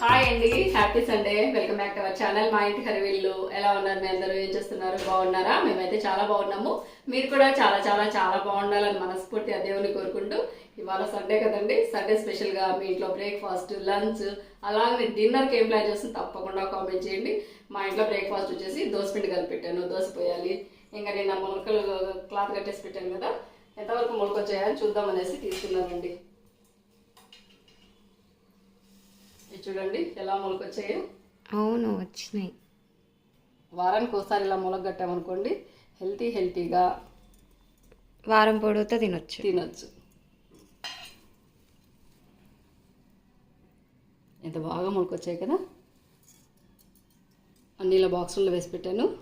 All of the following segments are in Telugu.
హాయ్ అండి happy Sunday welcome back to our channel మా ఇంటి హరివిల్లు ఎలా ఉన్నారు? మీ అందరూ ఏం చేస్తున్నారు? బాగున్నారా? మేమైతే చాలా బాగున్నాము. మీరు కూడా చాలా చాలా చాలా బాగుండాలని మనస్ఫూర్తిగా దేవుని కోరుకుంటూ ఇవాళ సండే కదండి. సండే స్పెషల్గా మీ ఇంట్లో బ్రేక్ఫాస్ట్ లంచ్ అలాగే డిన్నర్కి ఏం ప్లాన్ చేస్తుంది తప్పకుండా కామెంట్ చేయండి. మా ఇంట్లో బ్రేక్ఫాస్ట్ వచ్చేసి దోశ పిండి కలిపెట్టాను. దోశ పోయాలి. ఇంకా నేను మొలకలు క్లాత్ కట్టేసి పెట్టాను కదా. ఎంతవరకు మొలకొచ్చాయని చూద్దామనేసి తీసుకున్నానండి. చూడండి ఎలా మొలకొచ్చాయో. అవును వచ్చినాయి. వారానికి ఒకసారి ఇలా మొలక కట్టామనుకోండి హెల్తీ హెల్తీగా వారం పొడిగితే తినొచ్చు. తినొచ్చు. ఎంత బాగా మొలకొచ్చాయి కదా. అన్ని ఇలా బాక్సుల్లో వేసి పెట్టాను.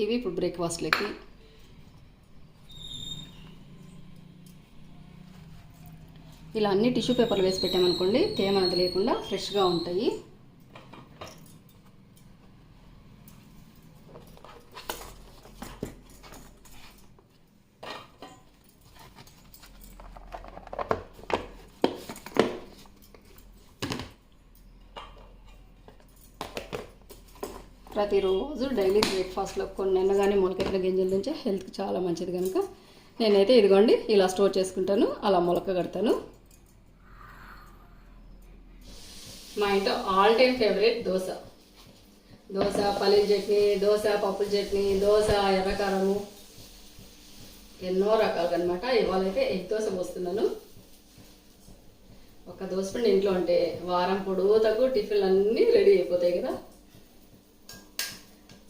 ఇవి ఇప్పుడు బ్రేక్ఫాస్ట్లోకి ఇలా అన్ని టిష్యూ పేపర్లు వేసి పెట్టామనుకోండి తేమ అనేది లేకుండా ఫ్రెష్గా ఉంటాయి. ప్రతిరోజు డైలీ బ్రేక్ఫాస్ట్లో కొన్ని కానీ మొలకెట్ల గింజల నుంచే హెల్త్కి చాలా మంచిది కనుక నేనైతే ఇదిగోండి ఇలా స్టోర్ చేసుకుంటాను అలా మొలక కడతాను. మా ఇంట్లో all time favourite dosa. Dosa పల్లీల చట్నీ దోశ పప్పుల చట్నీ దోశ ఎర్రకారము ఎన్నో రకాలుగా అనమాట ఇవాళ అయితే ఎగ్ దోశ పోస్తున్నాను. ఒక దోశ పిండి ఇంట్లో ఉంటే వారం పొడుగుతకు టిఫిన్లు అన్నీ రెడీ అయిపోతాయి కదా.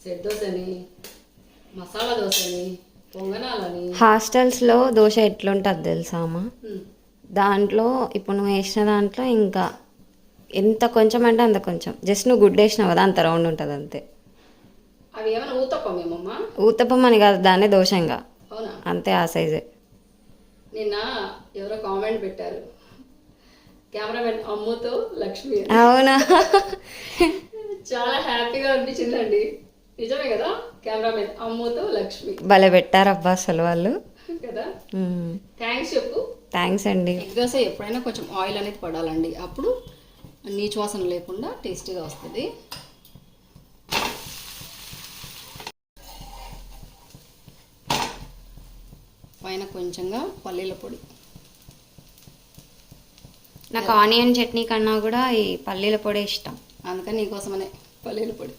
సెట్ దోశని మసాలా దోశని పొంగనాలని. హాస్టల్స్లో దోశ ఎట్లుంటుంది తెలుసా అమ్మ? దాంట్లో ఇప్పుడు నువ్వు వేసిన దాంట్లో ఇంకా ఎంత కొంచెం అంటే అంత కొంచెం. జస్ట్ నువ్వు గుడ్డ వేసినావు కదా అంత రౌండ్ ఉంటుంది అంతే. అవి ఏమైనా ఊతప్పమేమమ్మా ఊతప్పం అని కాదు దాన్నే అవునా? అంతే ఆ సైజే. నిన్న ఎవరో కామెంట్ పెట్టారు. కెమెరామెన్ అమ్ముతో లక్ష్మి. అవునా? చాలా హ్యాపీగా అనిపించిందండి. నిజమే కదా? కెమెరామెన్ అమ్ముతో లక్ష్మి. భలే పెట్టారబ్బా అసలు వాళ్ళు. కదా? థ్యాంక్స్ చెప్పు. థ్యాంక్స్ అండి. ఎగ్ దోశ ఎప్పుడైనా కొంచెం ఆయిల్ అనేది పడాలండి. అప్పుడు నీచు వాసన లేకుండా టేస్టీగా వస్తుంది. పైన కొంచెంగా పల్లీల పొడి. నాకు ఆనియన్ చట్నీ కన్నా కూడా ఈ పల్లీల పొడి ఇష్టం. అందుకని నీకోసమనే పల్లీల పొడి.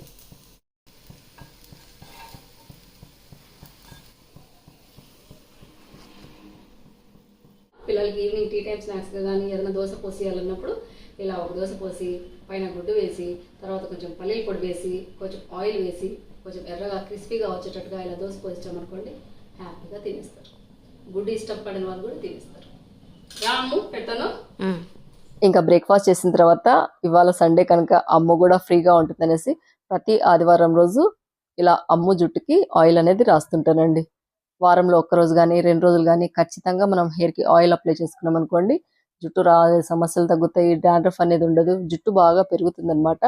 టైప్ స్నాక్స్ స్నాక్స్గా కానీ ఏదైనా దోశ పోసేయాలన్నప్పుడు ఇలా ఒక దోశ పోసి పైన గుడ్డు వేసి తర్వాత కొంచెం పల్లీల పొడి వేసి కొంచెం ఆయిల్ వేసి కొంచెం ఎర్రగా క్రిస్పీగా వచ్చేటట్టుగా ఇలా దోశ పోసిచ్చామనుకోండి హ్యాపీగా తినేస్తారు. గుడ్డు ఇష్టపడిన వాళ్ళు కూడా తినేస్తారు. రాము పెడతాను ఇంకా బ్రేక్ఫాస్ట్ చేసిన తర్వాత ఇవాళ సండే కనుక అమ్మ కూడా ఫ్రీగా ఉంటుందనేసి ప్రతి ఆదివారం రోజు ఇలా అమ్ము జుట్టుకి ఆయిల్ అనేది రాస్తుంటానండి. వారంలో ఒక్క రోజు కానీ రెండు రోజులు కానీ ఖచ్చితంగా మనం హెయిర్కి కి ఆయిల్ అప్లై చేసుకున్నాం అనుకోండి జుట్టు రాలే సమస్యలు తగ్గుతాయి డాండ్రఫ్ అనేది ఉండదు జుట్టు బాగా పెరుగుతుంది అనమాట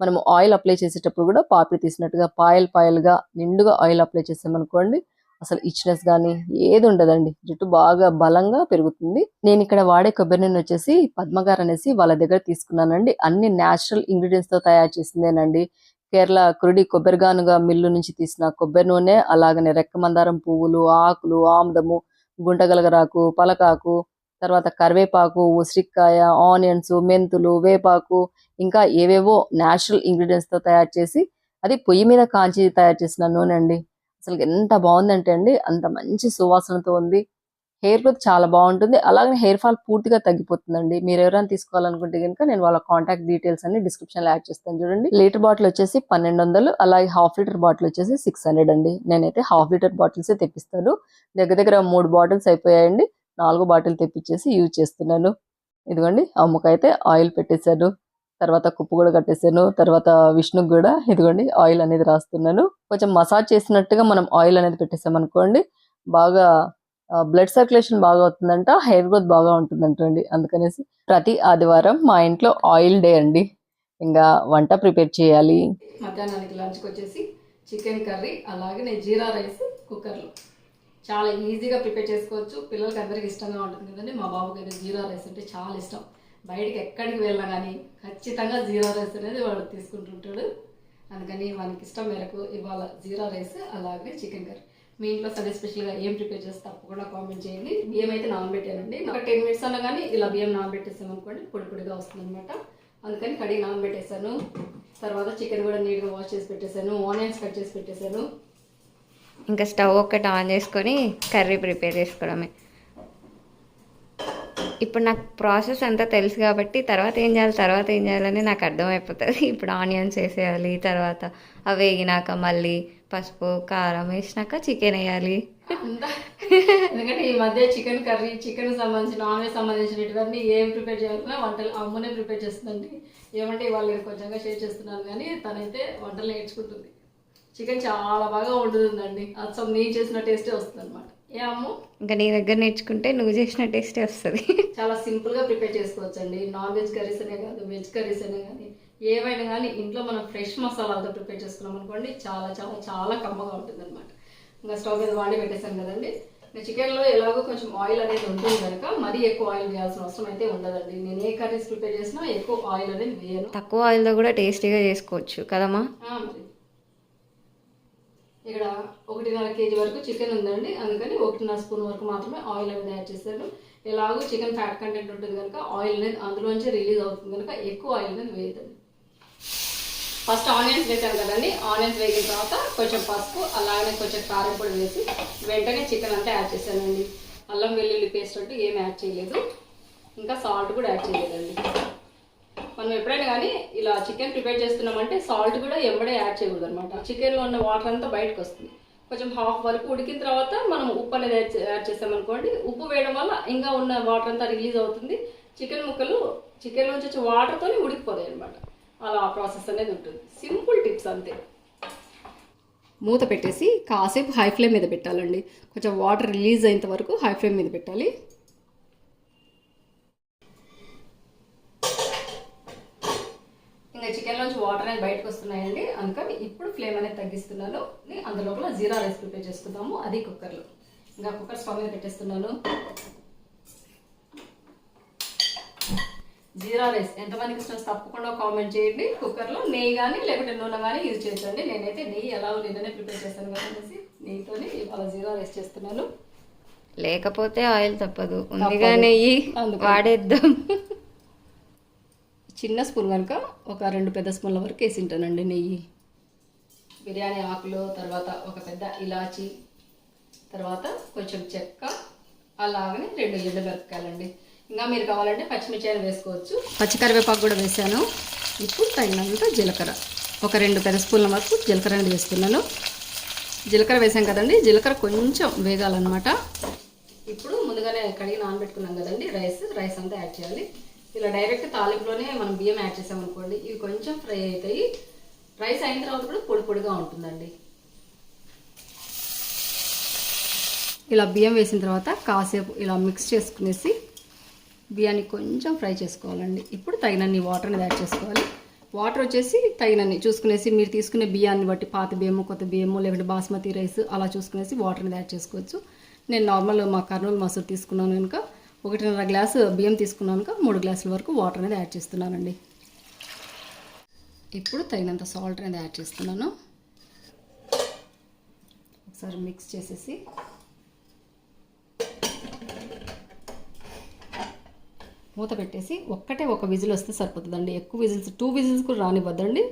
మనము ఆయిల్ అప్లై చేసేటప్పుడు కూడా పాపిడి తీసినట్టుగా పాయల్ పాయల్గా నిండుగా ఆయిల్ అప్లై చేసామనుకోండి అసలు ఇచ్నెస్ కానీ ఏది ఉండదండి. జుట్టు బాగా బలంగా పెరుగుతుంది. నేను ఇక్కడ వాడే కొబ్బరి నూనె వచ్చేసి పద్మగారు అనేసి వాళ్ళ దగ్గర తీసుకున్నానండి. అన్ని న్యాచురల్ ఇంగ్రీడియంట్స్తో తయారు చేసిందేనండి. కేరళ కురుడి కొబ్బరిగానుగా మిల్లు నుంచి తీసిన కొబ్బరి నూనె అలాగనే రెక్క మందారం పువ్వులు ఆకులు ఆముదము గుంటగలగరాకు పలకాకు తర్వాత కరివేపాకు ఉసిరికాయ ఆనియన్స్ మెంతులు వేపాకు ఇంకా ఏవేవో న్యాచురల్ ఇంగ్రీడియంట్స్తో తయారు చేసి అది పొయ్యి మీద కాంచి తయారు చేసిన నూనె అండి. అసలు ఎంత బాగుందంటే అండి అంత మంచి సువాసనతో ఉంది. హెయిర్ గ్రోత్ చాలా బాగుంటుంది. అలాగే హెయిర్ ఫాల్ పూర్తిగా తగ్గిపోతుందండి. మీరు ఎవరైనా తీసుకోవాలనుకుంటే కనుక నేను వాళ్ళ కాంటాక్ట్ డీటెయిల్స్ అన్ని డిస్క్రిప్షన్లో యాడ్ చేస్తాను చూడండి. లీటర్ బాటిల్ వచ్చేసి పన్నెండు వందలు అలాగే హాఫ్ లీటర్ బాటిల్ వచ్చేసి సిక్స్ హండ్రెడ్ అండి. నేనైతే హాఫ్ లీటర్ బాటిల్స్ తెప్పిస్తాను. దగ్గర దగ్గర మూడు బాటిల్స్ అయిపోయాయండి. నాలుగు బాటిల్ తెప్పించేసి యూజ్ చేస్తున్నాను. ఇదిగోండి అమ్మకైతే ఆయిల్ పెట్టేశాను. తర్వాత కుప్పు కూడా కట్టేసాను తర్వాత విష్ణుకు కూడా ఇదిగోండి ఆయిల్ అనేది రాస్తున్నాను. కొంచెం మసాజ్ చేసినట్టుగా మనం ఆయిల్ అనేది పెట్టేసాం అనుకోండి బాగా బ్లడ్ సర్క్యులేషన్ బాగా అవుతుందంట హెయిర్ గ్రోత్ బాగా ఉంటుందంటండి అందుకనేసి ప్రతి ఆదివారం మా ఇంట్లో ఆయిల్ డే అండి. ఇంకా వంట ప్రిపేర్ చేయాలి. మధ్యాహ్నానికి లంచ్కి వచ్చేసి చికెన్ కర్రీ అలాగే నేను జీరా రైస్ కుక్కర్లో చాలా ఈజీగా ప్రిపేర్ చేసుకోవచ్చు. పిల్లలకి అందరికి ఇష్టంగా ఉంటుంది కదండి. మా బాబుకి అయితే జీరా రైస్ అంటే చాలా ఇష్టం. బయటికి ఎక్కడికి వెళ్ళినా కానీ ఖచ్చితంగా జీరా రైస్ అనేది వాడు తీసుకుంటుంటాడు. అందుకని వానికి ఇష్టం మేరకు ఇవాళ జీరా రైస్ అలాగే చికెన్ కర్రీ. మీ ఇంట్లో సండే స్పెషల్గా ఏం ప్రిపేర్ చేస్తే తప్పకుండా కామెంట్ చేయండి. బియ్యం అయితే నానబెట్టానండి ఒక టెన్ మినిట్స్ అన్నా కానీ ఇలా బియ్యం నానబెట్టేసాం అనుకోండి పొడి పొడిగా వస్తుంది అనమాట అందుకని కడిగి నానబెట్టేశాను తర్వాత చికెన్ కూడా నీట్గా వాష్ చేసి పెట్టేశాను. ఆనియన్స్ కట్ చేసి పెట్టేశాను. ఇంకా స్టవ్ ఒక్కటి ఆన్ చేసుకొని కర్రీ ప్రిపేర్ చేసుకోవడమే. ఇప్పుడు నాకు ప్రాసెస్ అంతా తెలుసు కాబట్టి తర్వాత ఏం చేయాలి తర్వాత ఏం చేయాలని నాకు అర్థమైపోతుంది. ఇప్పుడు ఆనియన్స్ వేసేయాలి తర్వాత అవి వేగినాక మళ్ళీ పసుపు కారం వేసినాక చికెన్ వేయాలి. ఎందుకంటే ఈ మధ్య చికెన్ కర్రీ చికెన్ సంబంధించిన నాన్ వెజ్ సంబంధించినటువంటి ఏం ప్రిపేర్ చేయాలన్నా వంటలు అమ్మునే ప్రిపేర్ చేస్తుందండి. ఏమంటే ఇవాళ నేను కొంచెంగా షేర్ చేస్తున్నాను కానీ తనైతే వంటలు నేర్చుకుంటుంది. చికెన్ చాలా బాగా వండుతుందండి. అచ్చం నేను చేసిన టేస్టే వస్తుంది అనమాట ఏ అమ్ము? ఇంకా నీ దగ్గర నేర్చుకుంటే నువ్వు చేసిన టేస్టే వస్తుంది. చాలా సింపుల్గా ప్రిపేర్ చేసుకోవచ్చు అండి నాన్ వెజ్ కర్రీస్ అనే కాదు వెజ్ కర్రీస్ అనే కానీ ఏవైనా కానీ ఇంట్లో మనం ఫ్రెష్ మసాలాలతో ప్రిపేర్ చేసుకున్నాం అనుకోండి చాలా చాలా చాలా కమ్మగా ఉంటుంది అనమాట ఇంకా స్టవ్ మీద వాడి పెట్టేసాం కదండి. ఇంకా చికెన్లో ఎలాగో కొంచెం ఆయిల్ అనేది ఉంటుంది కనుక మరీ ఎక్కువ ఆయిల్ వేయాల్సిన అవసరం అయితే ఉండదండి. నేను ఏ కర్రీస్ ప్రిపేర్ చేసినా ఎక్కువ ఆయిల్ అనేది వేయను. తక్కువ ఆయిల్తో కూడా టేస్టీగా చేసుకోవచ్చు కదమ్మా? ఇక్కడ ఒకటిన్నర కేజీ వరకు చికెన్ ఉందండి. అందుకని ఒకటిన్నర స్పూన్ వరకు మాత్రమే ఆయిల్ అనేది యాడ్ చేశాను. ఎలాగో చికెన్ ఫ్యాట్ కంటెంట్ ఉంటుంది కనుక ఆయిల్ అనేది అందులోంచి రిలీజ్ అవుతుంది కనుక ఎక్కువ ఆయిల్ అనేది వేయదండి ఫస్ట్ ఆనియన్స్ వేసాను కదండి. ఆనియన్స్ వేగిన తర్వాత కొంచెం పసుపు అలాగే కొంచెం కారం పొడి వేసి వెంటనే చికెన్ అంతా యాడ్ చేశానండి. అల్లం వెల్లుల్లి పేస్ట్ అంటూ ఏం యాడ్ చేయలేదు. ఇంకా సాల్ట్ కూడా యాడ్ చేయలేదండి. మనం ఎప్పుడైనా కానీ ఇలా చికెన్ ప్రిపేర్ చేస్తున్నామంటే సాల్ట్ కూడా ఎంబడే యాడ్ చేయకూడదు అనమాట చికెన్లో ఉన్న వాటర్ అంతా బయటకు వస్తుంది. కొంచెం హాఫ్ వరకు ఉడికిన తర్వాత మనం ఉప్పు అనేది యాడ్ యాడ్ చేసామనుకోండి ఉప్పు వేయడం వల్ల ఇంకా ఉన్న వాటర్ అంతా రిలీజ్ అవుతుంది. చికెన్ ముక్కలు చికెన్ నుంచి వచ్చే వాటర్తోనే ఉడికిపోతాయి అనమాట అలా ఆ ప్రాసెస్ అనేది ఉంటుంది. సింపుల్ టిప్స్ అంతే. మూత పెట్టేసి కాసేపు హై ఫ్లేమ్ మీద పెట్టాలండి. కొంచెం వాటర్ రిలీజ్ అయ్యేంత వరకు హై ఫ్లేమ్ మీద పెట్టాలి. ఇంకా చికెన్ నుంచి వాటర్ అనేది బయటకు వస్తున్నాయండి. అందుకని ఇప్పుడు ఫ్లేమ్ అనేది తగ్గిస్తున్నాను. అందులోపల జీరా రైస్ ప్రిపేర్ చేసుకుందాము. అది కుక్కర్లో. ఇంకా కుక్కర్ స్టవ్ మీద పెట్టేస్తున్నాను. జీరా రైస్. ఎంతమందికి ఇష్టం తప్పకుండా కామెంట్ చేయండి. కుక్కర్లో నెయ్యి కానీ లేకుంటే నూనె కానీ యూజ్ చేయొచ్చండి. నేనైతే నెయ్యి ఎలా నిన్ననే ప్రిపేర్ చేస్తాను కదా అనేసి నెయ్యితోని ఇవాళ జీరా రైస్ చేస్తున్నాను. లేకపోతే ఆయిల్ తప్పదు. ఉందిగా నెయ్యి. వాడేద్దాం. చిన్న స్పూన్ కనుక ఒక రెండు పెద్ద స్పూన్ల వరకు వేసి ఉంటానండి నెయ్యి. బిర్యానీ ఆకులు తర్వాత ఒక పెద్ద ఇలాచి తర్వాత కొంచెం చెక్క అలాగనే రెండు ఎండు మిరపకాయలండి. ఇంకా మీరు కావాలంటే పచ్చిమిర్చి వేసుకోవచ్చు. పచ్చికరివేపాకు కూడా వేసాను. ఇప్పుడు తగినంత జీలకర్ర. ఒక రెండు పెద్ద స్పూన్ల వరకు జీలకర్ర అనేది వేస్తున్నాను జీలకర్ర వేసాం కదండి జీలకర్ర కొంచెం వేగాలన్నమాట. ఇప్పుడు ముందుగానే కడిగి నానబెట్టుకున్నాం కదండి రైస్ రైస్ అంతా యాడ్ చేయాలి. ఇలా డైరెక్ట్ తాలింపులోనే మనం బియ్యం యాడ్ చేసామనుకోండి ఇవి కొంచెం ఫ్రై అవుతాయి. రైస్ అయిన తర్వాత కూడా పొడి పొడిగా ఉంటుందండి. ఇలా బియ్యం వేసిన తర్వాత కాసేపు ఇలా మిక్స్ చేసుకునేసి బియ్యాన్ని కొంచెం ఫ్రై చేసుకోవాలండి. ఇప్పుడు తగినన్ని వాటర్ అనేది యాడ్ చేసుకోవాలి. వాటర్ వచ్చేసి తగినన్ని చూసుకునేసి మీరు తీసుకునే బియ్యాన్ని బట్టి పాత బియ్యము కొత్త బియ్యము లేకుంటే బాస్మతి రైస్ అలా చూసుకునేసి వాటర్ని యాడ్ చేసుకోవచ్చు. నేను నార్మల్ మా కర్నూలు మసూరు తీసుకున్నాను కనుక ఒకటిన్నర గ్లాసు బియ్యం తీసుకున్నాను కనుక మూడు గ్లాసుల వరకు వాటర్ అనేది యాడ్ చేస్తున్నానండి. ఇప్పుడు తగినంత సాల్ట్ అనేది యాడ్ చేస్తున్నాను. ఒకసారి మిక్స్ చేసేసి మూత పెట్టేసి ఒక్కటే ఒక విజిల్ వస్తే సరిపోతుందండి. ఎక్కువ విజిల్స్ టూ విజిల్స్ కూడా రానివ్వద్దండి.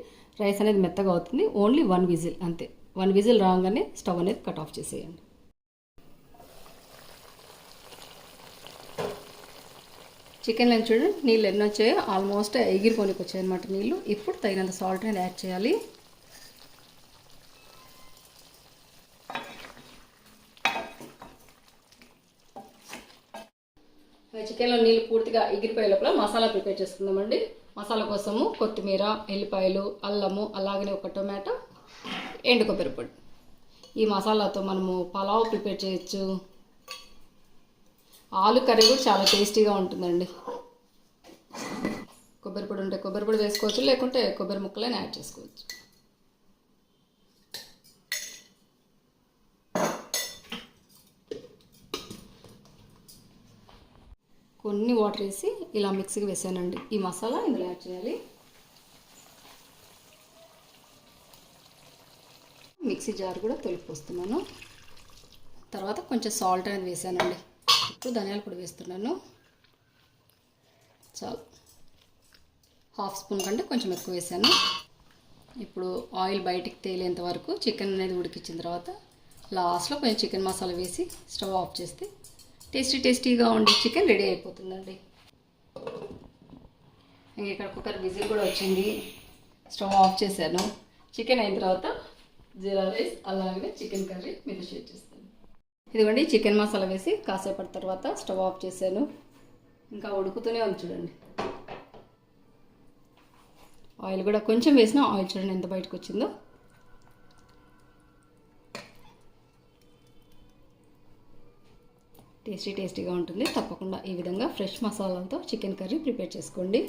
రైస్ అనేది మెత్తగా అవుతుంది. ఓన్లీ వన్ విజిల్ అంతే. వన్ విజిల్ రాగానే స్టవ్ అనేది కట్ ఆఫ్ చేసేయండి. చికెన్లో చూడండి. నీళ్ళు ఎన్ని వచ్చాయో ఆల్మోస్ట్ ఎగిరిపోనికి వచ్చాయి అనమాట నీళ్ళు. ఇప్పుడు తగినంత సాల్ట్ అనేది యాడ్ చేయాలి చికెన్లో నీళ్ళు పూర్తిగా ఎగిరిపోయే లోపల మసాలా ప్రిపేర్ చేసుకుందామండి. మసాలా కోసము కొత్తిమీర ఎల్లిపాయలు అల్లము అలాగనే ఒక టొమాటో ఎండు కొబ్బరి పొడి. ఈ మసాలాతో మనము పలావ్ ప్రిపేర్ చేయొచ్చు. ఆలు కర్రీ కూడా చాలా టేస్టీగా ఉంటుందండి. కొబ్బరి పొడి ఉంటే కొబ్బరి పొడి వేసుకోవచ్చు లేకుంటే కొబ్బరి ముక్కలైనా యాడ్ చేసుకోవచ్చు. కొన్ని వాటర్ వేసి ఇలా మిక్సీకి వేసానండి. ఈ మసాలా ఇందులో యాడ్ చేయాలి. మిక్సీ జార్ కూడా తొలిపోస్తున్నాను. తర్వాత కొంచెం సాల్ట్ అనేది వేసానండి. ఇప్పుడు ధనియాల పొడి వేస్తున్నాను. చాలు. హాఫ్ స్పూన్ కంటే కొంచెం ఎక్కువ వేసాను. ఇప్పుడు ఆయిల్ బయటికి తేలేంత వరకు చికెన్ అనేది ఉడికించిన తర్వాత లాస్ట్లో కొంచెం చికెన్ మసాలా వేసి స్టవ్ ఆఫ్ చేస్తే టేస్టీ టేస్టీగా ఉండే చికెన్ రెడీ అయిపోతుందండి. ఇంకా ఇక్కడ కుక్కర్ విజిల్ కూడా వచ్చింది. స్టవ్ ఆఫ్ చేశాను. చికెన్ అయిన తర్వాత జీరా రైస్ అలాగే చికెన్ కర్రీ మీరు షేర్ చేస్తాను. ఇదిగోండి చికెన్ మసాలా వేసి కాసేపటి తర్వాత స్టవ్ ఆఫ్ చేశాను. ఇంకా ఉడుకుతూనే ఉంది చూడండి. ఆయిల్ కూడా కొంచెం వేసిన ఆయిల్ చూడండి ఎంత బయటకు వచ్చిందో. టేస్టీ టేస్టీగా ఉంటుంది. తప్పకుండా ఈ విధంగా ఫ్రెష్ మసాలాలతో చికెన్ కర్రీ ప్రిపేర్ చేసుకోండి.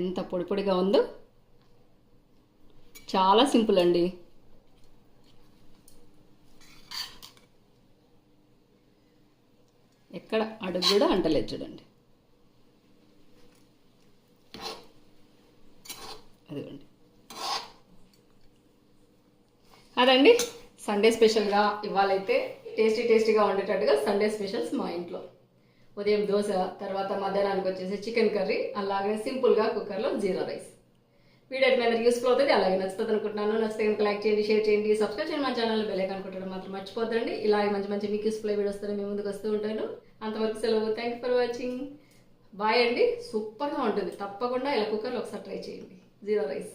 ఎంత పొడి పొడిగా ఉందో చాలా సింపుల్ అండి. ఎక్కడ అడుగు కూడా అంటలేదు చూడండి. అదిగోండి. అదండి. సండే స్పెషల్గా ఇవాళైతే టేస్టీ టేస్టీగా ఉండేటట్టుగా సండే స్పెషల్స్ మా ఇంట్లో. ఉదయం దోశ తర్వాత మధ్యాహ్నానికి వచ్చేసి చికెన్ కర్రీ అలాగే సింపుల్గా కుక్కర్లో జీరా రైస్ వీడియో ఎట్లయినా యూస్ఫుల్ అవుతుంది అలాగే నచ్చుతుంది అనుకుంటున్నాను. నచ్చితే కనుక లైక్ చేయండి షేర్ చేయండి సబ్స్క్రైబ్ చేయండి మా ఛానల్ బెల్లైక్ అనుకుంటాను మాత్రం మర్చిపోద్దండి. ఇలాగే మంచి మంచి మీకు యూస్ఫుల్ వీడియోస్ వస్తే మేము ముందుకు వస్తూ ఉంటాను. అంతవరకు సెలవు. థ్యాంక్ ఫర్ వాచింగ్ బాయ్ అండి. సూపర్గా ఉంటుంది. తప్పకుండా ఇలా కుక్కర్లో ఒకసారి ట్రై చేయండి. జీరా రైస్